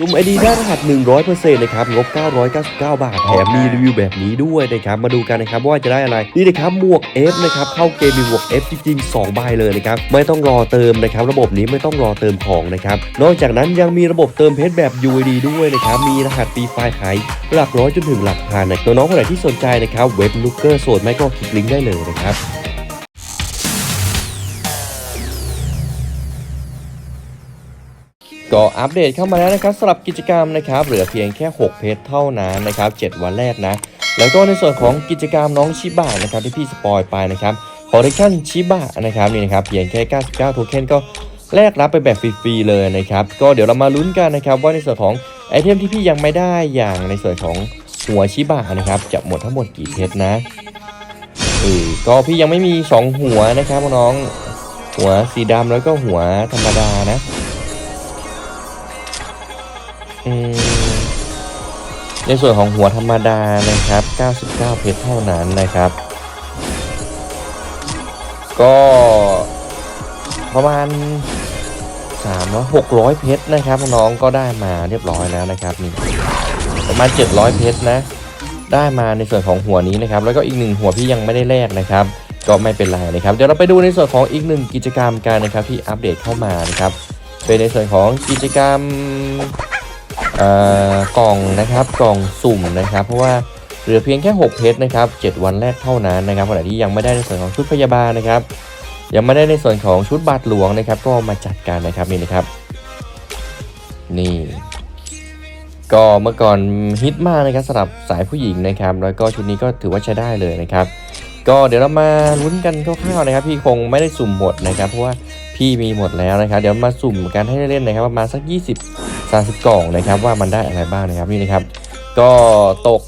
จุ่มไอดีได้รหัส 100%นะครับ งบ 999 บาท แถมมีรีวิวแบบนี้ด้วยนะครับ มาดูกันนะครับว่าจะได้อะไร นี่นะครับหมวก F นะครับ เข้าเกมมีหมวก F จริงๆ2ใบเลยนะครับ ไม่ต้องรอเติมนะครับ ระบบนี้ไม่ต้องรอเติมของนะครับ นอกจากนั้นยังมีระบบเติมเพชรแบบ UID ด้วยนะครับ มีรหัสฟรีไฟขายหลักร้อยจนถึงหลักพันนะน้องๆคนไหนที่สนใจนะครับ เว็บลูกเกอร์โสดไม่ก็คลิกลิงก์ได้เลยนะครับ ก็อัปเดตเข้ามาแล้วนะครับสำหรับกิจกรรมนะครับเหลือเพียงแค่ 6 เพจเท่านั้นนะครับ 7 วันแรกนะ แล้วก็ในส่วนของกิจกรรมน้องชิบะนะครับที่พี่สปอยไปนะครับคอร์เรคชันชิบะนะครับนี่นะครับเพียงแค่ 99 โทเค็นก็แลกรับไปแบบฟรีๆเลยนะครับ ก็เดี๋ยวเรามาลุ้นกันนะครับว่าในส่วนของไอเทมที่พี่ยังไม่ได้อย่างในส่วนของหัวชิบะนะครับจะหมดทั้งหมดกี่เพชรนะเออก็พี่ยังไม่มี 2 หัวนะครับน้องหัวสีดำแล้วก็หัวธรรมดานะ ในส่วนของหัวธรรมดานะครับ 99 เพชรเท่านั้นนะครับ ก็ประมาณ300 600 เพชรนะครับ น้องก็ได้มาเรียบร้อยแล้วนะครับนี่ประมาณ 700 เพชรนะ ได้มาในส่วนของหัวนี้นะครับ แล้วก็อีกหนึ่งหัวพี่ยังไม่ได้แลกนะครับ ก็ไม่เป็นไรนะครับ เดี๋ยวเราไปดูในส่วนของอีกหนึ่งกิจกรรมกันนะครับที่อัปเดตเข้ามานะครับ เป็นในส่วนของกิจกรรม กล่องนะครับกล่องสุ่มนะครับ เพราะว่าเหลือเพียงแค่ 6 เพชรนะครับ 7 วันแรกเท่านั้นนะครับขณะที่ยังไม่ได้ในส่วนของชุดพยาบาลนะครับ ยังไม่ได้ในส่วนของชุดบาทหลวงนะครับ ก็มาจัดการนะครับนี่นะครับ นี่ ก็เมื่อก่อนฮิตมากนะครับสำหรับสายผู้หญิงนะครับ แล้วก็ชุดนี้ก็ถือว่าใช้ได้เลยนะครับ ก็เดี๋ยวเรามาลุ้นกันคร่าวๆนะครับ พี่คงไม่ได้สุ่มหมดนะครับ เพราะว่า พี่มีหมดแล้วนะครับ เดี๋ยวมาสุ่มกันให้เล่นๆนะครับประมาณสัก 20 30 กล่องนะครับว่ามันได้อะไรบ้างนะครับนี่นะครับ ก็ตก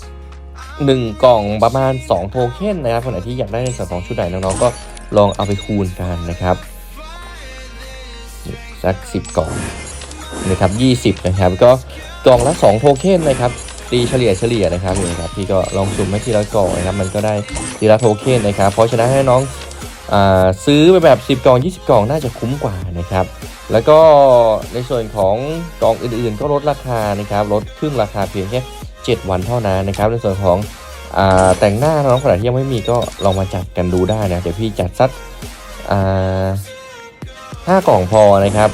1 กล่องประมาณ 2 โทเค็นนะครับคนไหนที่อยากได้ในส่วนของชุดไหนน้องๆก็ลองเอาไปคูณกันนะครับสัก 10 กล่องนะครับ 20 นะครับ ก็กล่องละ 2 โทเค็นนะครับตีเฉลี่ยเฉลี่ยนะครับนี่นะครับพี่ก็ลองสุ่มให้ทีละกล่องนะครับมันก็ได้ทีละโทเค็นนะครับ เพราะฉะนั้นให้น้อง ซื้อไปแบบ 10 กล่อง 20 กล่องน่าจะคุ้มกว่านะครับ แล้วก็ในส่วนของกล่องอื่นๆ ก็ลดราคานะครับ ลดครึ่งราคาเพียงแค่ 7 วันเท่านั้นนะครับ ในส่วนของอแต่งหน้าน้องคนไหนที่ยังไม่มีก็ลองมาจัดกันดูได้นะ เดี๋ยวพี่จัดสักห้ากล่องพอนะครับ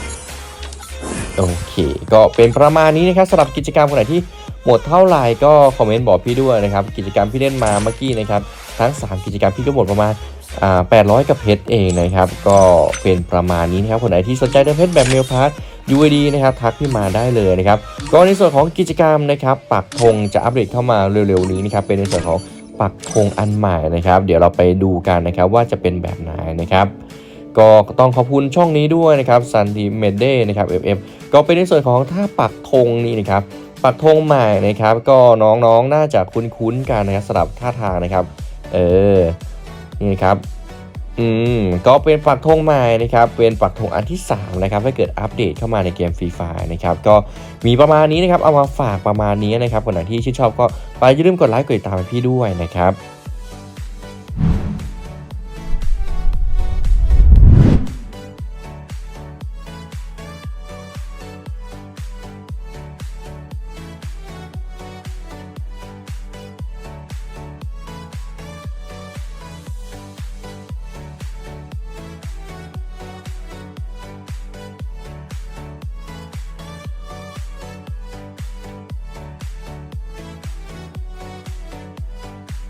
โอเค ก็เป็นประมาณนี้นะครับสำหรับกิจกรรมคนไหนที่หมดเท่าไหร่ก็คอมเมนต์บอกพี่ด้วยนะครับ กิจกรรมพี่เล่นมาเมื่อกี้นะครับทั้ง 3 กิจกรรมพี่ก็หมดประมาณ 800 กับเพชรเองนะครับ ก็เป็นประมาณนี้นะครับ คนไหนที่สนใจเดินเพชรแบบเมลพาร์ท UID นะครับทักพี่มาได้เลยนะครับ ก็ในส่วนของกิจกรรมนะครับปักธงจะอัปเดตเข้ามาเร็วๆนี้นะครับ เป็นในส่วนของปักธงอันใหม่นะครับ เดี๋ยวเราไปดูกันนะครับว่าจะเป็นแบบไหนนะครับก็ต้องขอบคุณช่องนี้ด้วยนะครับซันดีเมเดนะครับ FM ก็เป็นในส่วนของถ้าปักธงนี่นะครับ ปักธงใหม่นะครับ ก็น้องๆน่าจะคุ้นๆกันนะครับสำหรับท่าทางนะครับ เออ นี่ครับอืมก็เป็นปักธงใหม่นะครับเป็นปักธงอันที่ 3 นะครับถ้าเกิดอัปเดตเข้ามาในเกมฟรีไฟนะครับก็มีประมาณนี้นะครับเอามาฝากประมาณนี้นะครับคนไหนที่ชื่นชอบก็ไปอย่าลืมกดไลค์กดติดตามพี่ด้วยนะครับ